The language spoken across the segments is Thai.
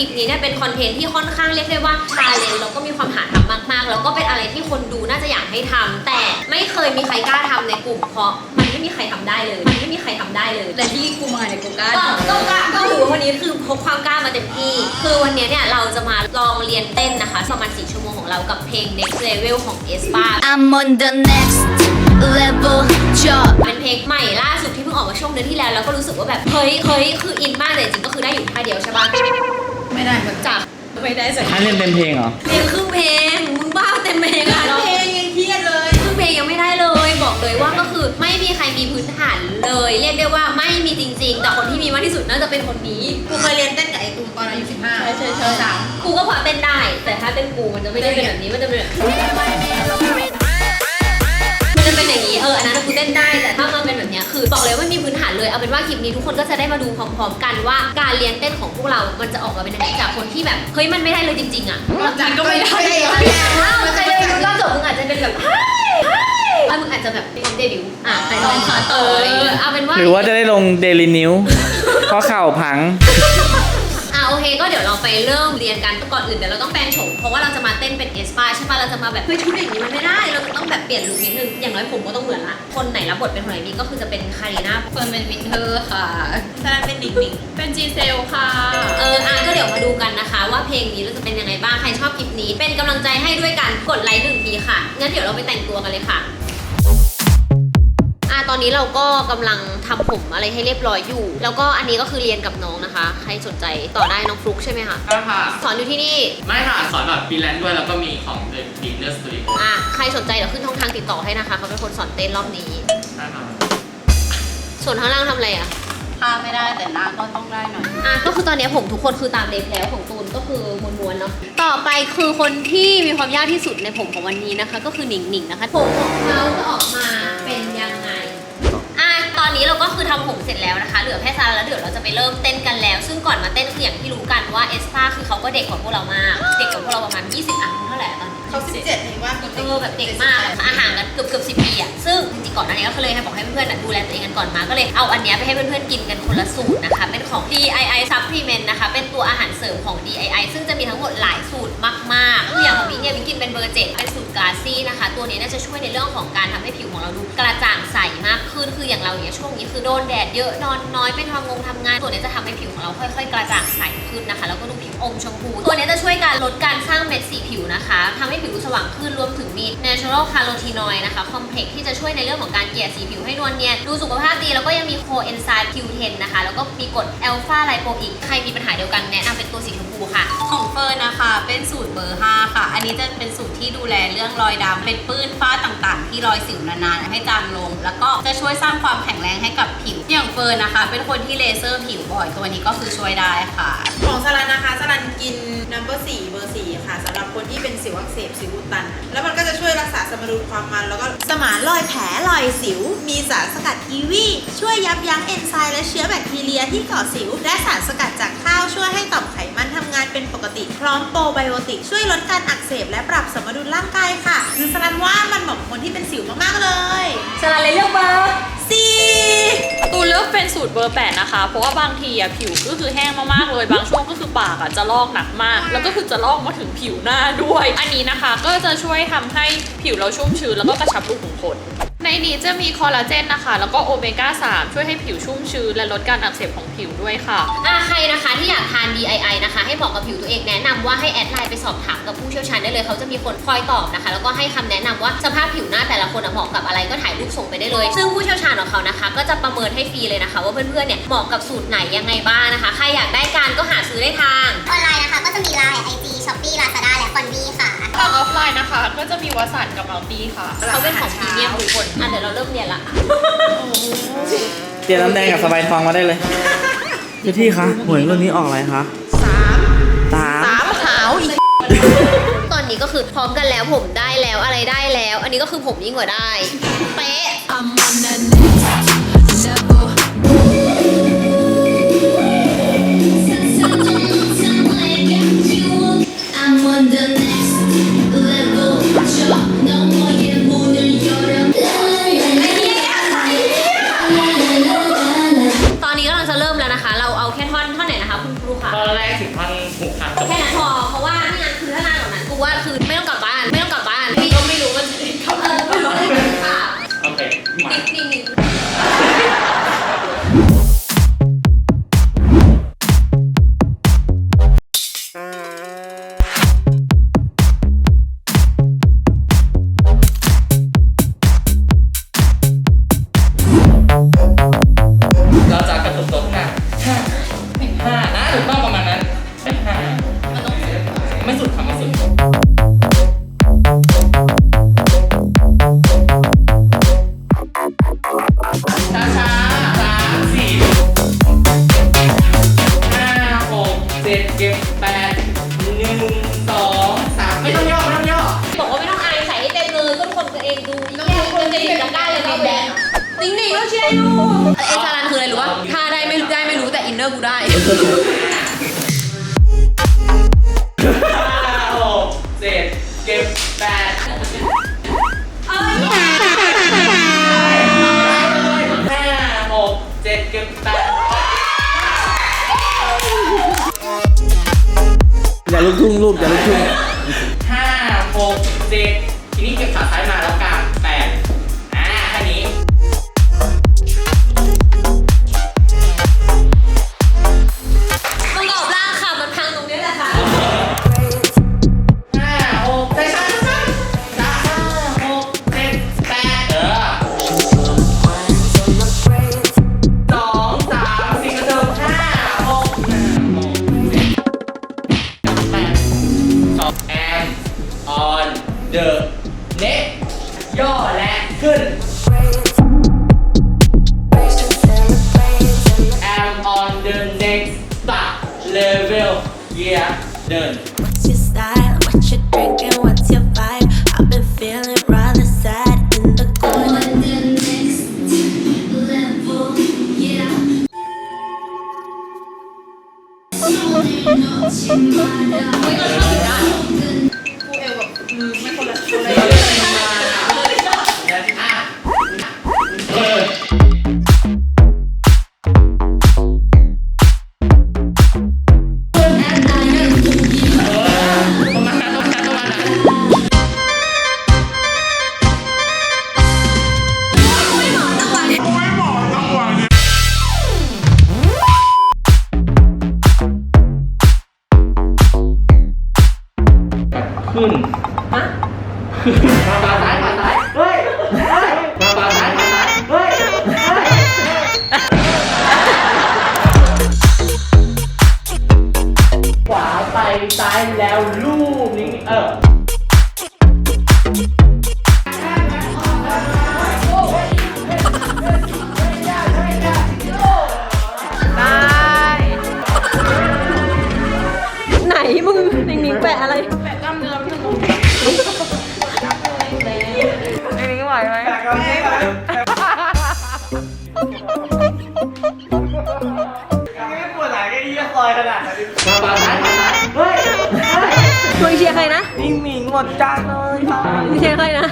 ลิปนี้เนี่ยเป็นคอนเทนต์ที่ค่อนข้างเรียกได้ว่าชาเลนจ์แล้วก็มีความหาทำมากๆ แล้วก็เป็นอะไรที่คนดูน่าจะอยากให้ทำแต่ไม่เคยมีใครกล้าทำในกลุ่มเพราะมันไม่มีใครทำได้เลยมันไม่มีใครทำได้เลยแต่ที่กูมาเนี่ยกูกล้าก็ก็กล้าก็ถือว่าวันนี้คือพกความกล้ามาเต็มที่ คือวันนี้เนี่ยเราจะมาลองเรียนเต้นนะคะประมาณ4ชั่วโมงของเรากับเพลง next level ของ e s p a I'm on the next level 저เป็นเพลงใหม่ล่าสุดที่เพิ่งออกมาช่วงเดือนที่แล้วแล้วก็รู้สึกว่าแบบเฮ้ยเฮ้ยคืออินมากแต่จริงๆก็คือได้อยู่ท่าเดียวใช่ปะ ไม่ได้แบบจากไม่ได้สักถ้าเล่นเต็มเพลงเหรอเพลงครึ่งเพลงมึงบ้าเต็มเพลงอะเพลงยังเครียดเลยครึ่งเพลงยังไม่ได้เลย บอกเลยว่าก็คือไม่มีใครมีพื้นฐานเลย เรียกได้ว่าไม่มีจริง ๆ แต่คนที่มีมากที่สุดน่าจะเป็นคนนี้กูเคยเรียนเต้นกับไอ้ตูนตอนอายุ15ใช่ใช่ใช่กูก็พอเต้นได้ แต่ถ้าเต้นกูมันจะไม่ได้เป็นแบบนี้มันจะเป็นแบบมันจะเป็น อย่างนี้เอออันนั้นกูเต้นได้แต่ถ้ามันเป็นแบบเนี้ยคือบอกเลยว่าไม่มีพื้นฐานเลยเอาเป็นว่าคลิปนี้ทุกคนก็จะได้มาดูพร้อมๆ กันว่าการเรียนเต้นของพวกเรา มันจะออกมาเป็นยังไงจากคนที่แบบเฮ้ยมันไม่ได้เลยจริงๆอะจันก็ไม่ได้อ้าวใครเลยรู้รอบจบมึงอาจจะเป็นแบบเฮ้ยเฮ้ยอะมึงอาจจะแบบเป็นเดบิวต์อะใครลองขาเออเอาเป็นว่าหรือว่าจะได้ลงเดลินิวเพราะเข่าพังอะ โอเคก็เดี๋ยวเราไปเริ่มเรียนกันก่อนอื่นเดี๋ยวเราต้องแปลงโฉมเพราะว่าเราจะมาเต้นเป็นเอสปาใช่ปะเราจะมาแบบเฮ้ยชุดอย่างนี้มันไม่ได้เราจะต้องแบบเปลี่ยนลุคนิดนึงอย่างน้อยผมก็ต้องเหมือนละคนไหนรับบทเป็นคนไหนนี่ก็คือจะเป็นคารีนาเฟิร์นเป็นวินเทอร์ค่ะซาร่าเป็นดิกดิกเป็นจีเซลค่ะ เอออะก็เดี๋ยวมาดูกันนะคะ ว่าเพลงนี้เราจะเป็นยังไงบ้างใครชอบคลิปนี้ เป็นกำลังใจให้ด้วยกันกดไลค์หนึ่งทีค่ะงั้นเดี๋ยวเราไปแต่งตัวกันเลยค่ะอะ ตอนนี้เราก็กำลังทำผมอะไรให้เรียบร้อยอยู่ แล้วก็อันนี้ก็คือเรียนกับน้องนะคะ ใครสนใจต่อได้น้องฟลุกใช่ไหมคะใช่ค่ะ สอนอยู่ที่นี่ ไม่ค่ะ สอนแบบฟรีแลนซ์ด้วยแล้วก็มีของ The Beginner Studio อะใครสนใจเดี๋ยวขึ้นช่องทางติดต่อให้นะคะเขาเป็นคนสอนเต้นรอบนี้ใช่ค่ะส่วนข้างล่างทำอะไรอะพาไม่ได้แต่หน้าก็ต้องได้หน่อย อะก็คือตอนนี้ผมทุกคนคือตามเล็บแล้วของตูนก็คือม้วนๆเนาะ ต่อไปคือคนที่มีความยากที่สุดในผมของวันนี้นะคะ ก็คือหนิงหนิงนะคะ ผมของเขาจะออกมา ตอนนี้เราก็คือทำผมเสร็จแล้วนะคะเหลือแค่ซาร่าแล้วเดี๋ยวเราจะไปเริ่มเต้นกันแล้ว ซึ่งก่อนมาเต้นคืออย่างที่รู้กันว่าเอสตาคือเขาก็เด็กกว่าพวกเรามาก เด็กกว่าพวกเราประมาณ 20อะเท่าไหร่อะตอนนี้เขา17เองว่าเออแบบเด็กมากอาหารกันเกือบเกือบสิปีอะซึ่งจริงๆก่อนหน้านี้ก็เลยให้บอกให้เพื่อนๆอะดูแลตัวเองกันก่อนมา ก็เลยเอาอันเนี้ยไปให้เพื่อนๆกินกันคนละสูตรนะคะ เป็นของ DII Supplement นะคะ เป็นตัวอาหารเสริมของ DII ซึ่งจะมีทั้งหมดหลายสูตรมากๆคืออย่างของมิ้งเนี่ยมิ้งกินเป็นเบอร์เจ็ดเป็นสูตรกาซี่นะคะ ตัวนี้น่าจะช่วยในเรื่องของการทำให้ผิวของเราดูกระจ่างใสมากขึ้น คืออย่างเราเนี่ยช่วงนี้คือโดนแดดเยอะนอนน้้อยไม่ทำงงทำงาน ตัวนี้จะทำให้ผิวของเราค่อย ๆ กระจ่างใสขึ้นนะคะ แล้วก็ดูผิวอมชมพู ตัวนี้จะช่วยการลดการสร้างเม็ดสีผิวนะคะทำให้ผิวสว่างขึ้นรวมถึงมี natural carotenoid นะคะ complex ที่จะช่วยในเรื่องของการเกลี่ยสีผิวให้นวลเนียนดูสุขภาพดีแล้วก็ยังมี coenzyme Q10 นะคะ แล้วก็มีกรด alpha lipoic ใครมีปัญหาเดียวกันแนะนำเป็นตัวสีชมพูค่ะ ของเฟิร์นนะคะเป็นสูตรเบอร์ 5 ค่ะ อันนี้จะเป็นสูตรที่ดูแลเรื่องรอยดำเป็นปื้นฝ้าต่างๆ ที่รอยสิวนานๆให้จางลง แล้วก็จะช่วยสร้างความแข็งแรงให้กับผิวอย่างเฟิร์นนะคะเป็นคนที่เลเซอร์ผิวบ่อยตัวนี้ก็คือช่วยได้ค่ะ ของสลันนะคะสลันกิน number 4เบอร์4ค่ะสำหรับคนที่เป็นสิวอักเสบสิวอุดตัน แล้วมันก็จะช่วยรักษาสมดุลความมัน แล้วก็สมานรอยแผลรอยสิว มีสารสกัดกีวีช่วยยับยั้งเอนไซม์และเชื้อแบคทีเรียที่ก่อสิว และสารสกัดจากข้าวช่วยให้ต่อมไขมันทำงานเป็นปกติ พร้อมโปรไบโอติกช่วยลดการอักเสบและปรับสมดุลร่างกายค่ะ คือสลันว่ามันเหมาะกับคนที่เป็นสิวมากๆเลยสลันเลยเลือกเบอร์ ตูนเลือกเป็นสูตรเบอร์8นะคะ เพราะว่าบางทีอะผิวก็คือแห้งมากๆเลย บางช่วงก็คือปากอะจะลอกหนักมาก แล้วก็คือจะลอกมาถึงผิวหน้าด้วย อันนี้นะคะก็จะช่วยทำให้ผิวเราชุ่มชื้นแล้วก็กระชับรูขุมขนในนี้จะมีคอลลาเจนนะคะ แล้วก็โอเมก้า 3 ช่วยให้ผิวชุ่มชื้นและลดการอักเสบของผิวด้วยค่ะอะใครนะคะที่อยากทาน DII นะคะ ให้เหมาะกับผิวตัวเองแนะนำว่าให้แอดไลน์ไปสอบถามกับผู้เชี่ยวชาญได้เลยเขาจะมีคนคอยตอบนะคะ แล้วก็ให้คำแนะนำว่าสภาพผิวหน้าแต่ละคนอะเหมาะกับอะไรก็ถ่ายรูปส่งไปได้เลย ซึ่งผู้เชี่ยวชาญของเขานะคะ ก็จะประเมินให้ฟรีเลยนะคะ ว่าเพื่อนๆเนี่ยเหมาะกับสูตรไหนยังไงบ้างนะคะใครอยากได้การก็หาซื้อได้ทางออนไลน์นะคะก็จะมีไลน์ไอจีช้อปปี้ลาซาด้าและคอนวีค่ะทางออฟไลน์นะคะ ก็จะมีวสันต์กับมัลตี้ค่ะเขาเป็นของพรีเมียมทุกคนอะเดี๋ยวเราเริ่มเรียนละเตรียมน้ำแดงกับสบายทองมาได้เลยเจ้าที่คะหวยวันนี้ออกอะไรคะสามสามสามหาวอีกตอนนี้ก็คือพร้อมกันแล้วผมได้แล้วอะไรได้แล้ว อันนี้ก็คือผมยิ่งกว่าได้เป๊ะ ท่อนไหนนะคะคุณครูคะตอนแรกถึงพันหกพันจบแค่นั้นพอเพราะว่าไม่งั้นคือถ้านานกว่านั้นกูว่าคือไม่ต้องกลับบ้านไม่ต้องกลับบ้านพี่ก็ไม่รู้ว่าจะได้กลับเออไม่รู้ว่าจะได้กลับโอเคมา นิ่งๆ อยู่เอซารันคืออะไรรู้ว่าถ้าได้ไม่ได้ไม่รู้แต่อินเนอร์กูได้ห้าหกเจ็ดเก็บแปดห้าหกเจ็ดเก็บแปดอย่าลุกทุ่งลูกอย่าลุกทุ่ง Yeah, done. What's your style? What you drinking? What's your vibe? I've been feeling rather sad in the level, yeah. So not ขึ้นฮะขึ้นมาบาซ้ายมาซ้ายเฮ้ยเฮ้ยมาบาซ้ายมาซ้ายเฮ้ยเฮ้ยขวาไปซ้ายแล้วลูบนี้เออไหนมึงนิ่งๆแปะอะไร หมิงหมดจานเลยค่ะมึงเชียร์ใครนะ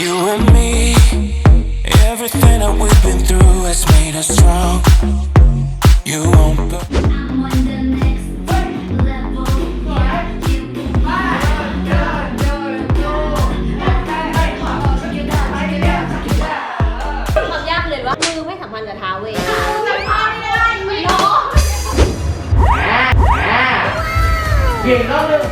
You and me, everything that we've been through has made us strong. You won't be- I'm on the next level yeah you ความยากเลยว่ามือไม่สัมพันธ์กับเท้าเว้ยอ่าอ่าเบี่ยงรอบหนึง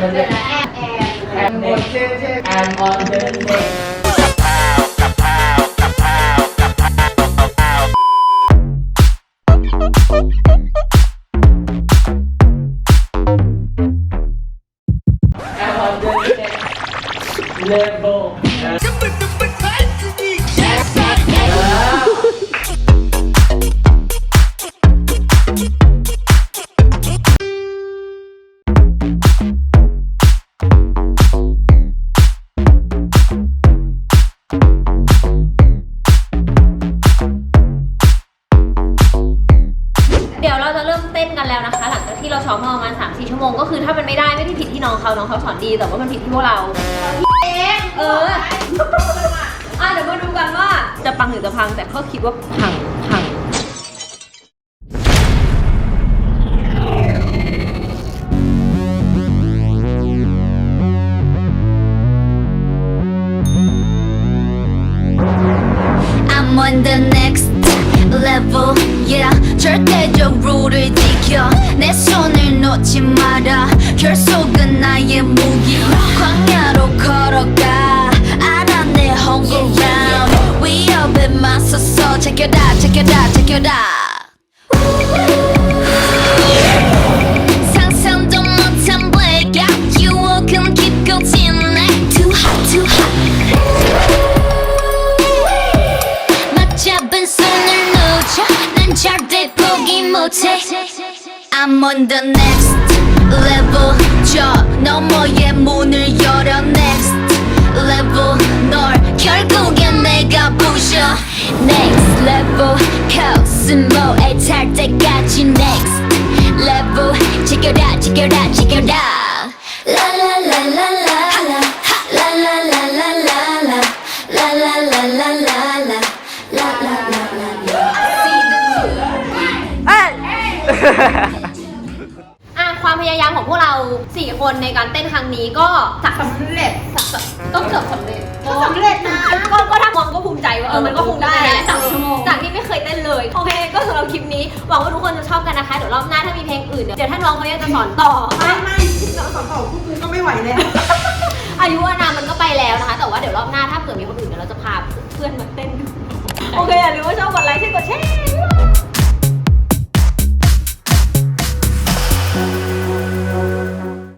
มันจะแอบแอบแอบเช่เช่แอบออนเดนเดเริ่ เขาน้องเขาสอนดีแต่ว่ามันผิดที่พวกเราเอออ่ะเดี๋ยวมาดูกันว่าจะปังหรือจะพังแต่ก็คิดว่าพังพัง I'm on the next level yeah 절대적 룰을 지켜 내 손을 놓지 마라 결속은 나의 무기 광야로 걸어가 알아 내 ground 위협에 맞서서 check it out I'm on the next level 저 너머의 문을 열어 next level 널 결국엔 내가 부셔 next level 코스모에 탈 때까지 next level 지켜라 지켜라 지켜라 라라라라라 Ha ha ha! พยายามของพวกเรา 4 คนในการเต้นครั้งนี้ก็สักสำเร็จสักสก็เกือบสำเร็จก็สำเร็จนะก็ก็ถ้ามองก็ภูมิใจว่าเออมันก็คงได้แหละจากจากที่ไม่เคยเต้นเลยโอเคก็สำหรับคลิปนี้หวังว่าทุกคนจะชอบกันนะคะเดี๋ยวรอบหน้าถ้ามีเพลงอื่นเดี๋ยวถ้าน้องเขายังจะสอนต่อไม่ไม่เราสอนต่อพวกกูก็ไม่ไหวแล้วอายุอานามมันก็ไปแล้วนะคะ แต่ว่าเดี๋ยวรอบหน้าถ้าเผื่อมีคนอื่นเดี๋ยวเราจะพาเพื่อนมาเต้นโอเคอย่าลืมว่าชอบกดไลค์ใช่กดแชร์